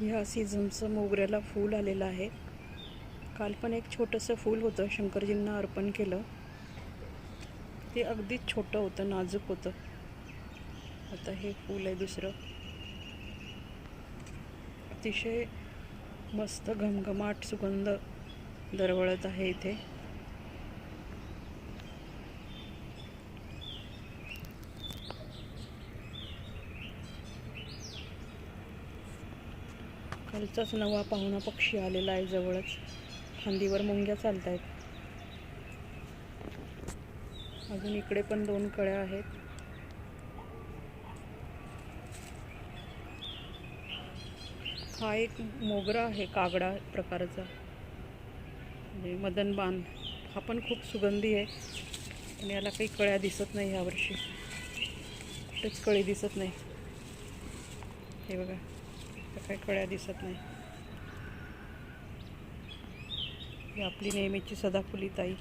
ह्या सीझनचं मोगऱ्याला फूल आलेलं आहे. काल पण एक छोटंसं फूल होतं शंकरजींना अर्पण केलं. ते अगदीच छोटं होतं नाजूक होतं. आता हे फूल आहे दुसरं. अतिशय मस्त घमघमाट सुगंध दरवळत आहे इथे. कालचाच नवा पाहुणा पक्षी आलेला आहे जवळच. फांदीवर मुंग्या चालत आहेत अजून इकडे पण दोन कळ्या आहेत. हा एक मोगरा आहे कागडा प्रकारचा. म्हणजे बांध हा पण खूप सुगंधी आहे. पण याला काही कळ्या दिसत नाही ह्यावर्षी कुठेच कळी दिसत नाही. हे बघा. तर काही कळ्या दिसत नाही. ही आपली नेहमीची सदाफुली ताई.